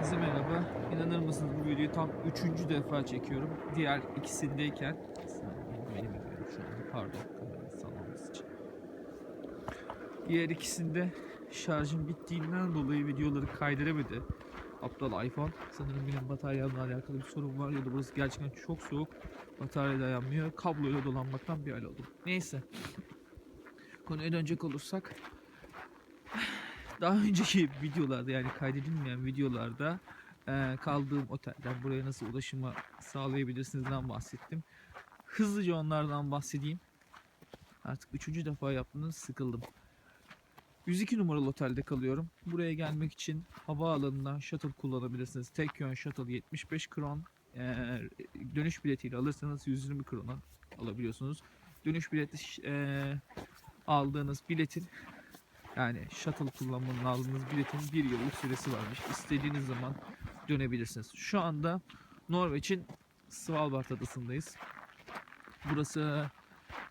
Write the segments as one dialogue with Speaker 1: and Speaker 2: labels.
Speaker 1: Herkese merhaba. İnanır mısınız bu videoyu tam üçüncü defa çekiyorum. Diğer ikisindeyken. Pardon kamerayı sallaması için. Diğer ikisinde şarjım bittiğinden dolayı videoları kaydıramadı. Aptal iPhone. Sanırım benim bataryamla alakalı bir sorun var ya da burası gerçekten çok soğuk. Batarya dayanmıyor. Kabloyla dolanmaktan bir hal oldum. Neyse. Konuya dönecek olursak daha önceki videolarda yani kaydedilmeyen videolarda eee, kaldığım otelden buraya nasıl ulaşımı sağlayabilirsinizden bahsettim. Hızlıca onlardan bahsedeyim. Artık üçüncü defa yaptınız sıkıldım. 102 numaralı otelde kalıyorum. Buraya gelmek için havaalanından shuttle kullanabilirsiniz. Tek yön shuttle 75 kron. Eee, dönüş biletiyle alırsanız 120 krona alabiliyorsunuz. Dönüş bileti eee, aldığınız biletin yani shuttle kullanmanın aldığınız biletin bir yıllık süresi varmış. İstediğiniz zaman dönebilirsiniz. Şu anda Norveç'in Svalbard adasındayız. Burası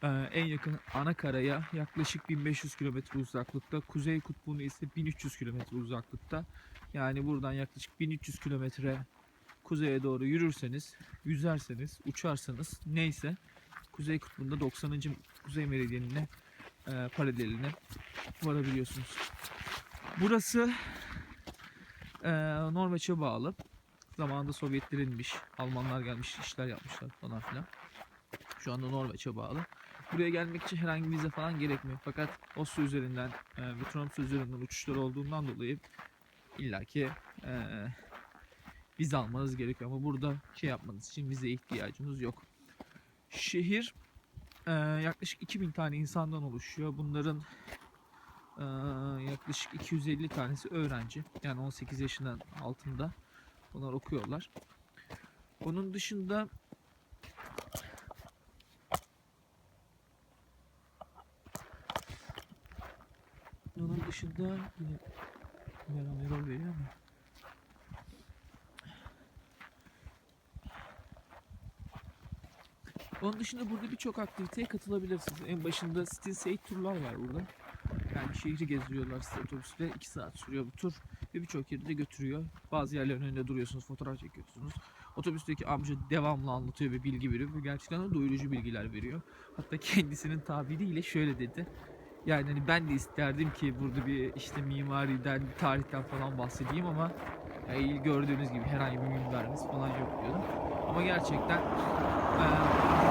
Speaker 1: e, en yakın ana karaya yaklaşık 1500 kilometre uzaklıkta. Kuzey kutbuna ise 1300 kilometre uzaklıkta. Yani buradan yaklaşık 1300 kilometre kuzeye doğru yürürseniz, yüzerseniz, uçarsanız neyse Kuzey kutbunda 90. kuzey meridyenine e, paraleline varabiliyorsunuz. Burası e, Norveç'e bağlı. Zamanında Sovyetlerinmiş, Almanlar gelmiş, işler yapmışlar falan filan. Şu anda Norveç'e bağlı. Buraya gelmek için herhangi vize falan gerekmiyor. Fakat Oslo üzerinden e, ve Tromsø üzerinden uçuşlar olduğundan dolayı illaki e, vize almanız gerekiyor. Ama burada şey yapmanız için vize ihtiyacınız yok. Şehir e, yaklaşık 2000 tane insandan oluşuyor. Bunların ee, yaklaşık 250 tanesi öğrenci. Yani 18 yaşından altında. Bunlar okuyorlar. Onun dışında onun dışında yine Meral Erol veriyor ama Onun dışında burada birçok aktiviteye katılabilirsiniz. En başında Stin State turlar var burada. Yani şehri gezdiriyorlar size otobüsle. 2 saat sürüyor bu tur. Ve birçok yerde de götürüyor. Bazı yerlerin önünde duruyorsunuz, fotoğraf çekiyorsunuz. Otobüsteki amca devamlı anlatıyor ve bilgi veriyor. Ve gerçekten de doyurucu bilgiler veriyor. Hatta kendisinin tabiriyle şöyle dedi. Yani hani ben de isterdim ki burada bir işte mimariden, tarihten falan bahsedeyim ama ya gördüğünüz gibi herhangi bir mimarimiz falan yok diyordu. Ama gerçekten eee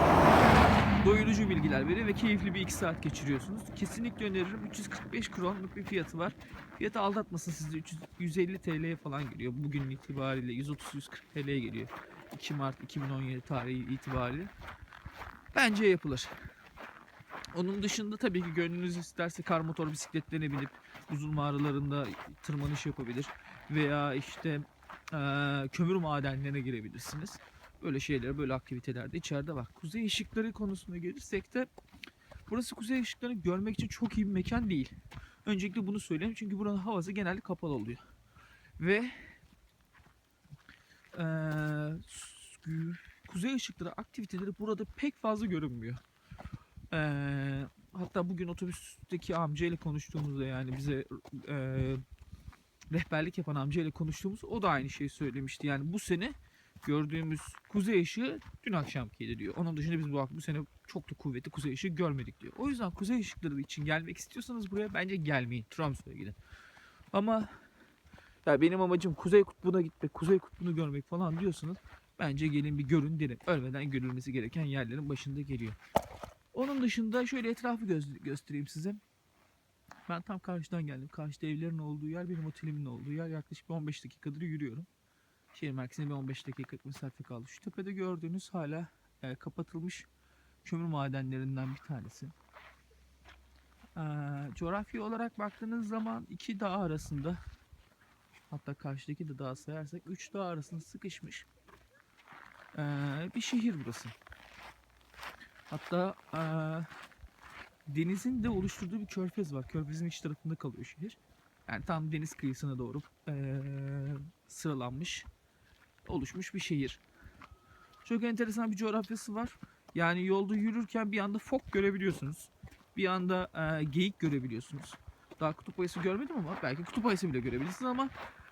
Speaker 1: doyurucu bilgiler veriyor ve keyifli bir 2 saat geçiriyorsunuz. Kesinlikle öneririm. 345 kronluk bir fiyatı var. Fiyatı aldatmasın sizi. 300, 150 TL'ye falan geliyor. Bugün itibariyle 130-140 TL'ye geliyor. 2 Mart 2017 tarihi itibariyle. Bence yapılır. Onun dışında tabii ki gönlünüz isterse kar motor bisikletlerine binip buzul mağaralarında tırmanış yapabilir. Veya işte eee, kömür madenlerine girebilirsiniz. Böyle şeyler, böyle aktiviteler de içeride var. Kuzey ışıkları konusuna gelirsek de burası kuzey ışıklarını görmek için çok iyi bir mekan değil. Öncelikle bunu söyleyeyim çünkü buranın havası genelde kapalı oluyor. Ve eee, s- kuzey ışıkları aktiviteleri burada pek fazla görünmüyor. Eee, hatta bugün otobüsteki amcayla konuştuğumuzda yani bize eee, rehberlik yapan amcayla konuştuğumuz o da aynı şeyi söylemişti. Yani bu sene gördüğümüz kuzey ışığı dün akşamkiydi diyor. Onun dışında biz bu, bu sene çok da kuvvetli kuzey ışığı görmedik diyor. O yüzden kuzey ışıkları için gelmek istiyorsanız buraya bence gelmeyin. Tromsø'ya gidin. Ama ya benim amacım kuzey kutbuna gitmek, kuzey kutbunu görmek falan diyorsanız bence gelin bir görün derim. Ölmeden görülmesi gereken yerlerin başında geliyor. Onun dışında şöyle etrafı göz- göstereyim size. Ben tam karşıdan geldim. Karşıda evlerin olduğu yer benim otelimin olduğu yer. Yaklaşık bir 15 dakikadır yürüyorum. Şehir merkezine bir 15 dakikalık mesafe kaldı. Şu tepede gördüğünüz hala e, kapatılmış kömür madenlerinden bir tanesi. Ee, coğrafi olarak baktığınız zaman iki dağ arasında hatta karşıdaki de dağ sayarsak üç dağ arasında sıkışmış ee, bir şehir burası. Hatta ee, denizin de oluşturduğu bir körfez var. Körfezin iç tarafında kalıyor şehir. Yani tam deniz kıyısına doğru ee, sıralanmış oluşmuş bir şehir. Çok enteresan bir coğrafyası var. Yani yolda yürürken bir anda fok görebiliyorsunuz. Bir anda e, geyik görebiliyorsunuz. Daha kutup ayısı görmedim ama belki kutup ayısı bile görebilirsiniz ama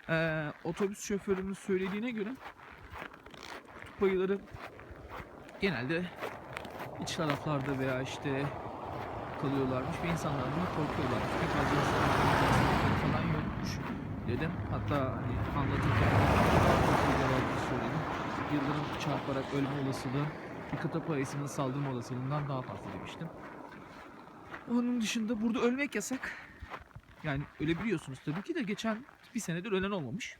Speaker 1: Ee, otobüs şoförünün söylediğine göre kutup ayıları genelde iç taraflarda veya işte kalıyorlarmış ve insanlar buna korkuyorlarmış. Pek fazla insanlar falan yokmuş dedim. Hatta hani anlatırken. Yıldırım çarparak ölme olasılığı kutup ayısının saldırma olasılığından daha fazla demiştim. Onun dışında burada ölmek yasak. Yani ölebiliyorsunuz tabii ki de geçen bir senedir ölen olmamış.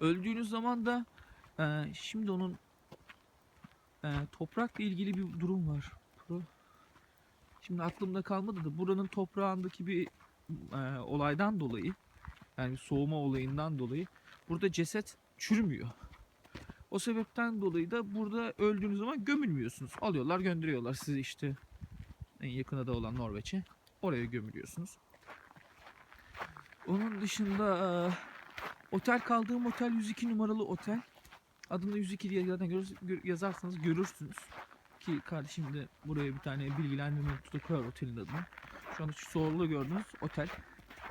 Speaker 1: Öldüğünüz zaman da e, şimdi onun e, toprakla ilgili bir durum var. Şimdi aklımda kalmadı da buranın toprağındaki bir e, olaydan dolayı yani soğuma olayından dolayı burada ceset çürümüyor. O sebepten dolayı da burada öldüğünüz zaman gömülmüyorsunuz. Alıyorlar gönderiyorlar sizi işte en yakın ada olan Norveç'e. Oraya gömülüyorsunuz. Onun dışında e, otel kaldığım otel 102 numaralı otel. Adını 102 diye zaten görür- gör- yazarsanız görürsünüz. Ki kardeşim de buraya bir tane bilgilendirme notu da koyar otelin adını. Şu anda şu solda gördüğünüz otel.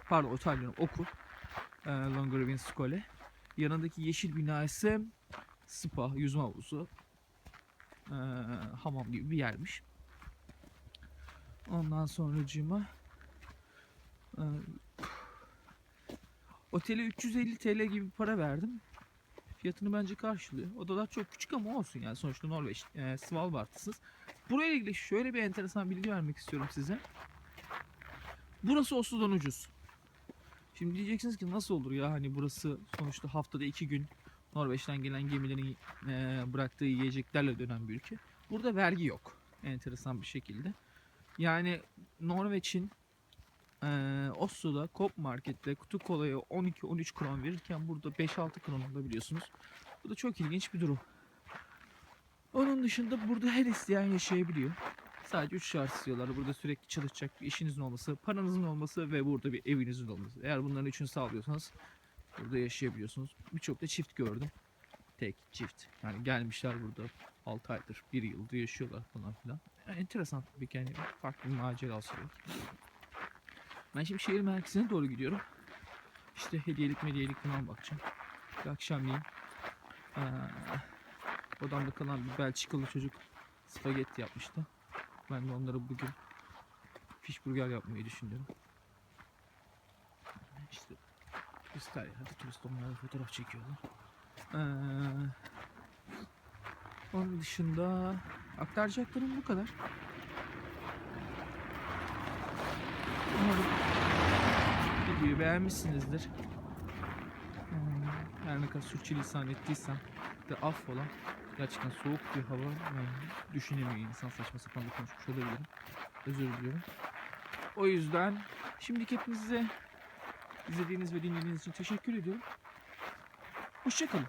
Speaker 1: Pardon otel diyorum okul. E, Skole. Yanındaki yeşil bina ise spa, yüzme havuzu. e, hamam gibi bir yermiş. Ondan sonracığıma e, otele 350 TL gibi para verdim. Fiyatını bence karşılıyor. Odalar çok küçük ama olsun yani sonuçta Norveç, e, Svalbard'tasınız. Burayla ilgili şöyle bir enteresan bilgi vermek istiyorum size. Burası Oslo'dan ucuz. Şimdi diyeceksiniz ki nasıl olur ya hani burası sonuçta haftada iki gün Norveç'ten gelen gemilerin e, bıraktığı yiyeceklerle dönen bir ülke. Burada vergi yok enteresan bir şekilde. Yani Norveç'in eee Oslo'da Coop Market'te kutu kolaya 12-13 kron verirken burada 5-6 kron alabiliyorsunuz. Bu da çok ilginç bir durum. Onun dışında burada her isteyen yaşayabiliyor. Sadece 3 şart istiyorlar. Burada sürekli çalışacak bir işinizin olması, paranızın olması ve burada bir evinizin olması. Eğer bunların üçünü sağlıyorsanız burada yaşayabiliyorsunuz. Birçok da çift gördüm. Tek çift. Yani gelmişler burada 6 aydır, 1 yıldır yaşıyorlar falan filan. Yani enteresan tabii ki yani farklı bir macerası var. Ben şimdi şehir merkezine doğru gidiyorum. İşte hediyelik medyelik falan bakacağım. Bir akşamleyin eee odamda kalan bir Belçikalı çocuk spagetti yapmıştı. Ben de onlara bugün fish burger yapmayı düşünüyorum. İşte ya. Hadi turist onlarla fotoğraf çekiyorlar. Eee onun dışında aktaracaklarım bu kadar. Umarım videoyu beğenmişsinizdir. Hmm, Her ne kadar sürçülisan ettiysem de affola. Gerçekten soğuk bir hava düşünemiyor insan saçma sapan da konuşmuş olabilirim. Özür diliyorum. O yüzden şimdiki hepinize izlediğiniz ve dinlediğiniz için teşekkür ediyorum. Hoşçakalın.